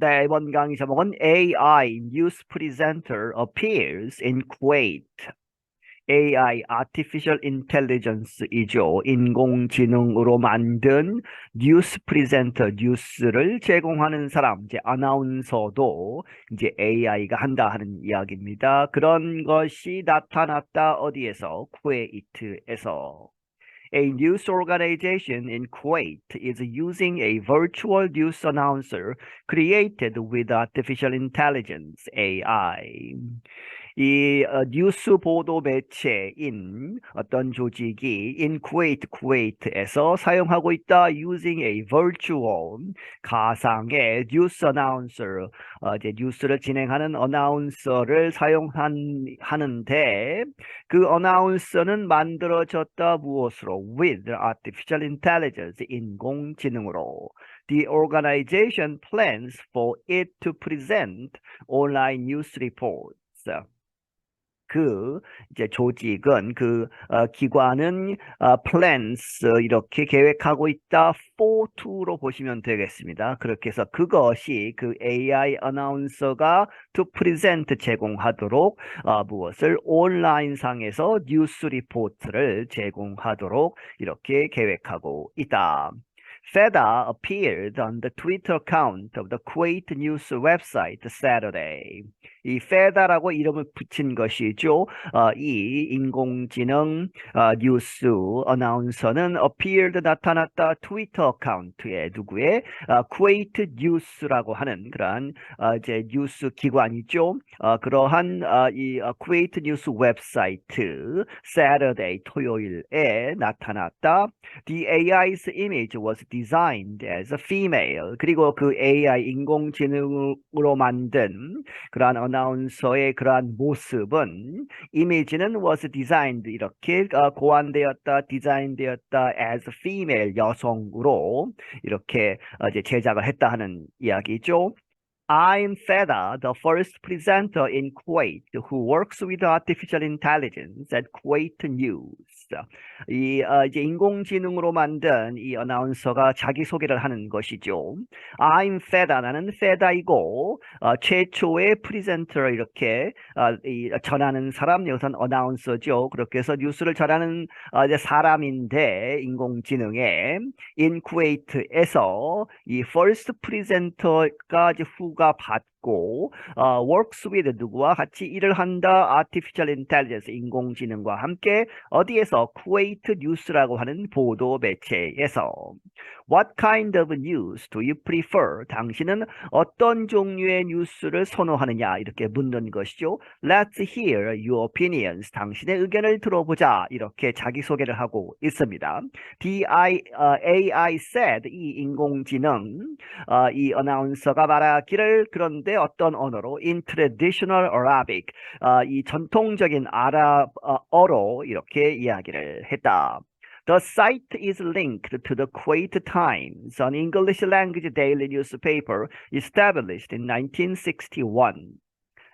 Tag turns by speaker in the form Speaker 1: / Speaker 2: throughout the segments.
Speaker 1: 네, 이번 강의 제목은 AI News Presenter Appears in Kuwait. AI, Artificial Intelligence이죠. 인공지능으로 만든 뉴스 프리젠터, 뉴스를 제공하는 사람, 이제 아나운서도 이제 AI가 한다 하는 이야기입니다. 그런 것이 나타났다 어디에서? 쿠웨이트에서. A news organization in Kuwait is using a virtual news announcer created with artificial intelligence AI. 이 어, 뉴스 보도 매체인 어떤 조직이 in Kuwait, 쿠웨이트에서 사용하고 있다 using a virtual 가상의 뉴스 어나운서 어, 이제 뉴스를 진행하는 어나운서를 사용한 하는데 그 어나운서는 만들어졌다 무엇으로 with artificial intelligence 인공지능으로 the organization plans for it to present online news reports 그 이제 조직은 그 어, 기관은 어, plans 이렇게 계획하고 있다 for to로 보시면 되겠습니다. 그렇게 해서 그것이 그 AI 아나운서가 to present 제공하도록 어, 무엇을 온라인 상에서 뉴스 리포트를 제공하도록 이렇게 계획하고 있다. Feda appeared on the Twitter account of the Kuwait news website Saturday. 이 페다라고 이름을 붙인 것이죠. 어, 이 인공지능 어, 뉴스 어나운서는 appeared 나타났다 트위터 어카운트에 누구의 어, 쿠웨이트 뉴스라고 하는 그러한 어, 이제 뉴스 기관이죠. 어, 그러한 어, 이 어, 쿠웨이트 뉴스 웹사이트 Saturday 토요일에 나타났다. The AI's image was designed as a female. 그리고 그 AI 인공지능으로 만든 그러한 어나운서의 그러한 모습은 이미지는 was designed 이렇게 어, 고안되었다, 디자인되었다 as female 여성으로 이렇게 어, 이제 제작을 했다 하는 이야기죠. I'm Feda, the first presenter in Kuwait who works with artificial intelligence at Kuwait News. 이 어, 이제 인공지능으로 만든 이 어나운서가 자기 소개를 하는 것이죠. I'm Feda, 나는 Feda이고 어, 최초의 프리젠터 이렇게 어, 이, 전하는 사람 여기서는 어나운서죠. 그렇게 해서 뉴스를 전하는 어, 이제 사람인데 인공지능에 in Kuwait에서 이 first presenter가 이제 후가 받 고 어, works with 누구와 같이 일을 한다 artificial intelligence 인공지능과 함께 어디에서 쿠웨이트 뉴스라고 하는 보도 매체에서 What kind of news do you prefer? 당신은 어떤 종류의 뉴스를 선호하느냐 이렇게 묻는 것이죠. Let's hear your opinions. 당신의 의견을 들어보자 이렇게 자기소개를 하고 있습니다. DI, 어, AI said 이 인공지능 어, 이 어나운서가 말하기를 그런데 어떤 언어로 in traditional Arabic 어, 이 전통적인 아랍어로 이렇게 이야기를 했다. The site is linked to the Kuwait Times, an English language daily newspaper established in 1961.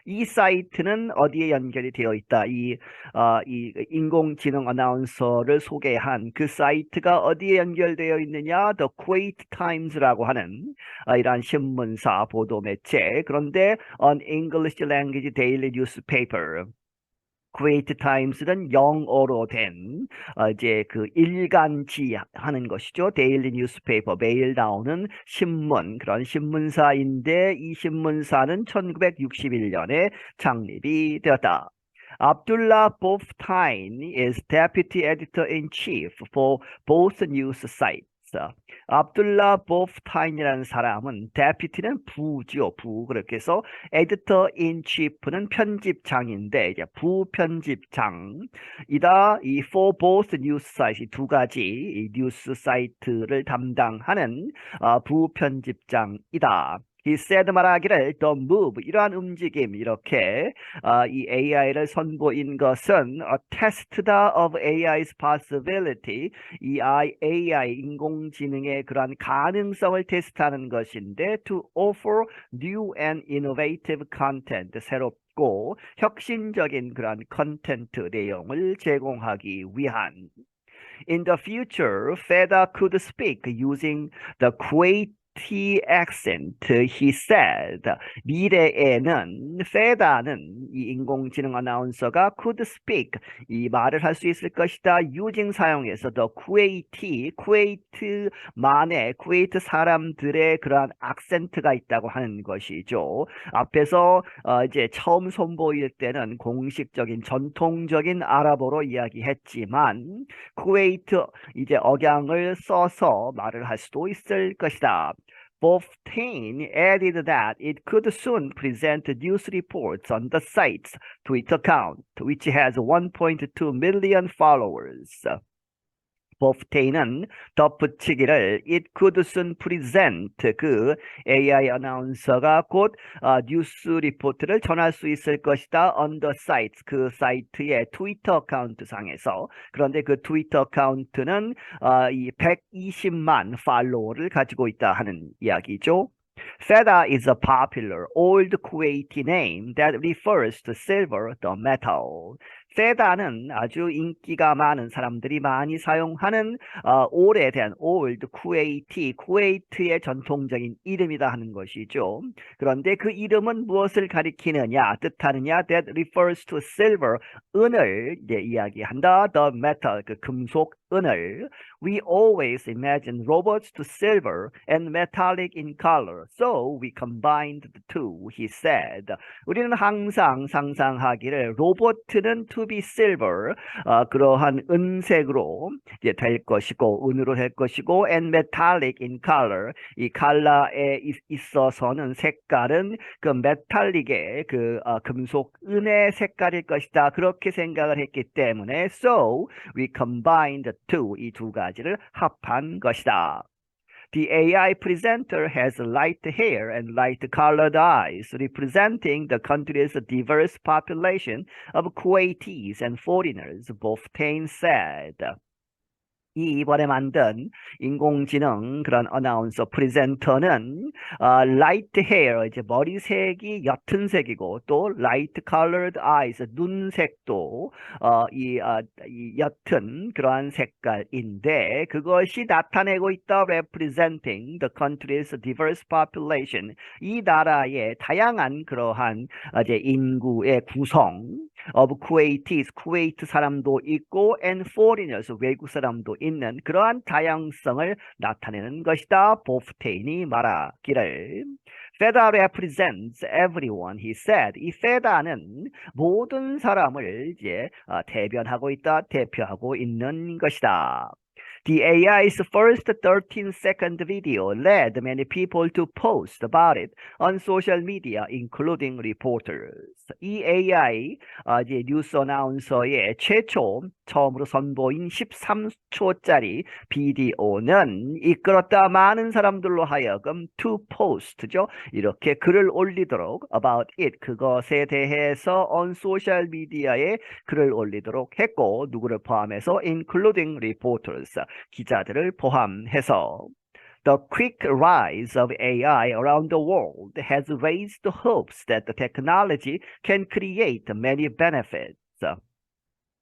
Speaker 1: 이 사이트는 어디에 연결이 되어 있다. 이, 어, 이 인공지능 아나운서를 소개한 그 사이트가 어디에 연결되어 있느냐? The Kuwait Times라고 하는 어, 이러한 신문사 보도 매체. 그런데 an English language daily newspaper. Great Times는 영어로 된 어, 이제 그 일간지 하는 것이죠. 데일리 뉴스페이퍼 매일 나오는 신문 그런 신문사인데 이 신문사는 1961년에 창립이 되었다. Abdullah Boftain is deputy editor-in-chief for both news sites. 압둘라 보프타인이라는 사람은 데피티는 부지요 부. 그렇게 해서 에디터 인 치프는 편집장인데 이제 부편집장이다 이 for both 뉴스 사이트 두 가지 이 뉴스 사이트를 담당하는 어, 부편집장이다. He said 말하기를 the move 이러한 움직임 이렇게 어, 이 AI를 선보인 것은 a test다 of AI's possibility 이 AI 인공지능의 그러한 가능성을 테스트하는 것인데 to offer new and innovative content 새롭 고 혁신적인 그러한 컨텐트 내용을 제공하기 위한 In the future, FEDA could speak using the T accent, he said. 미래에는 페다는 이 인공지능 아나운서가 could speak 이 말을 할 수 있을 것이다. using 사용해서 the Kuwaiti, 쿠웨이트만의 쿠웨이트 사람들의 그러한 악센트가 있다고 하는 것이죠. 앞에서 어, 이제 처음 선보일 때는 공식적인 전통적인 아랍어로 이야기했지만 쿠웨이트 이제 억양을 써서 말을 할 수도 있을 것이다. Boftain added that it could soon present news reports on the site's Twitter account, which has 1.2 million followers. Boftain은 덧붙이기를 it could soon present 그 AI 아나운서가 곧 어, 뉴스 리포트를 전할 수 있을 것이다 on the site 그 사이트의 트위터 어카운트 상에서 그런데 그 트위터 어카운트는 어, 이 120만 팔로워를 가지고 있다 하는 이야기죠. Feda is a popular old Kuwaiti name that refers to silver, the metal. 페다는 아주 인기가 많은 사람들이 많이 사용하는 어, 오래된 old 쿠웨이티, 쿠웨이트의 전통적인 이름이다 하는 것이죠. 그런데 그 이름은 무엇을 가리키느냐, 뜻하느냐, that refers to silver, 은을 이야기한다. the metal, 그 금속, 은을. We always imagine robots to silver and metallic in color, so we combined the two, he said. 우리는 항상 상상하기를 로봇은 to be silver, 어, 그러한 은색으로 이제 될 것이고 은으로 될 것이고 and metallic in color, 이 있- 있어서는 색깔은 그 메탈릭의 그 어, 금속 은의 색깔일 것이다. 그렇게 생각을 했기 때문에 so we combined the two, 이 두 가지를 합한 것이다. The AI presenter has light hair and light colored eyes, representing the country's diverse population of Kuwaitis and foreigners, Boftain said. 이 이번에 만든 인공지능 그런 어나운서 프레젠터는 어, 라이트 헤어 이제 머리색이 옅은 색이고 또 라이트 컬러드 아이스 눈색도 어, 이, 어, 이 옅은 그러한 색깔인데 그것이 나타내고 있다 representing the country's diverse population. 이 나라의 다양한 그러한 어, 이제 인구의 구성 of Kuwaitis 쿠웨이트 사람도 있고 and foreigners 외국 사람도 있는 그러한 다양성을 나타내는 것이다. 보프테인이 말하기를 FEDA represents everyone, he said. 이 FEDA는 모든 사람을 이제 어, 대변하고 있다, 대표하고 있는 것이다. The AI's first 13-second video led many people to post about it on social media, including reporters. 이 AI 어, 이제 뉴스 어나운서의 최초 처음으로 선보인 13초짜리 비디오는 이끌었다 많은 사람들로 하여금 to post죠. 이렇게 글을 올리도록 about it 그것에 대해서 on social media에 글을 올리도록 했고 누구를 포함해서 including reporters 기자들을 포함해서 The quick rise of AI around the world has raised hopes that the technology can create many benefits.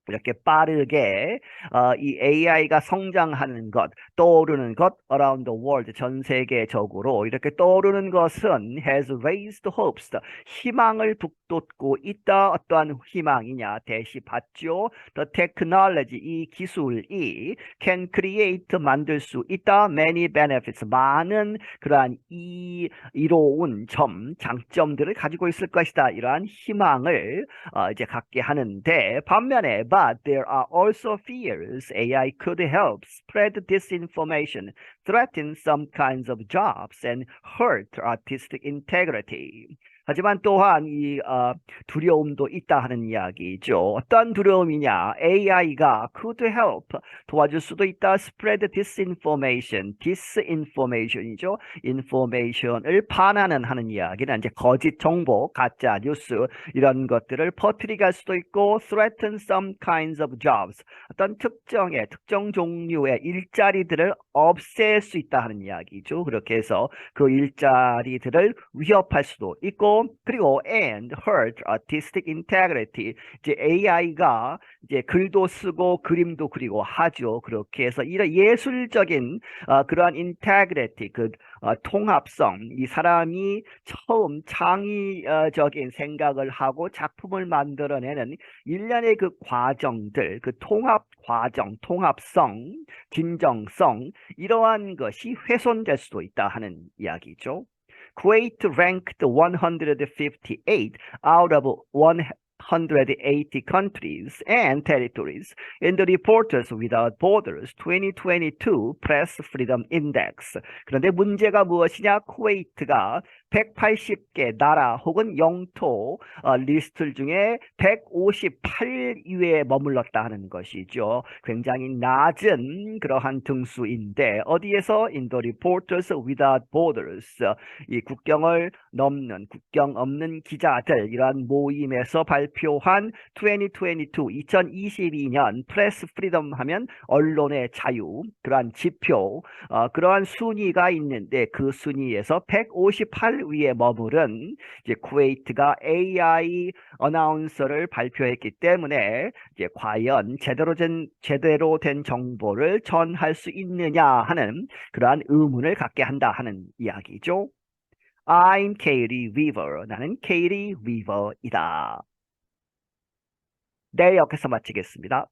Speaker 1: 이렇게 빠르게 어, 이 AI가 성장하는 것, 떠오르는 것 around the world 전 세계적으로 이렇게 떠오르는 것은 has raised hopes 희망을 북돋고 있다. 어떠한 희망이냐 대시받죠. The technology 이 기술이 can create 만들 수 있다. Many benefits 많은 그러한 이 이로운 점 장점들을 가지고 있을 것이다. 이러한 희망을 어, 이제 갖게 하는데 반면에 but there are also fears AI could help spread disinformation, threaten some kinds of jobs, and hurt artistic integrity. 하지만 또한 이 어, 두려움도 있다 하는 이야기죠. 어떤 두려움이냐? AI가 could help 도와줄 수도 있다. spread disinformation, disinformation이죠. information을 반하는 하는 이야기는 이제 거짓 정보, 가짜 뉴스 이런 것들을 퍼뜨리게 할 수도 있고 threaten some kinds of jobs 어떤 특정의 특정 종류의 일자리들을 없앨 수 있다 하는 이야기죠. 그렇게 해서 그 일자리들을 위협할 수도 있고 이죠. 그리고 and hurt artistic integrity. 이제 AI가 이제 글도 쓰고 그림도 그리고 하죠. 그렇게 해서 이런 예술적인 어, 그러한 integrity, 그 어, 통합성, 이 사람이 처음 창의적인 생각을 하고 작품을 만들어내는 일련의 그 과정들, 그 통합 과정, 통합성, 진정성 이러한 것이 훼손될 수도 있다 하는 이야기죠. Kuwait ranked 158 out of 180 countries and territories in the Reporters Without Borders 2022 Press Freedom Index. 그런데 문제가 무엇이냐? 쿠웨이트가 180개 나라 혹은 영토 어, 리스트 중에 158위에 머물렀다 하는 것이죠. 굉장히 낮은 그러한 등수인데 어디에서 the Reporters Without Borders 이 국경을 넘는 국경 없는 기자들 이러한 모임에서 발표한 2022 2022년 프레스 프리덤 하면 언론의 자유 그러한 지표 어, 그러한 순위가 있는데 그 순위에서 158 위에 머무른 이제 쿠웨이트가 AI 어나운서를 발표했기 때문에 이제 과연 제대로 된 제대로 된 정보를 전할 수 있느냐 하는 그러한 의문을 갖게 한다 하는 이야기죠. I'm Katie Weaver. 나는 Katie Weaver이다. 네, 여기서 마치겠습니다.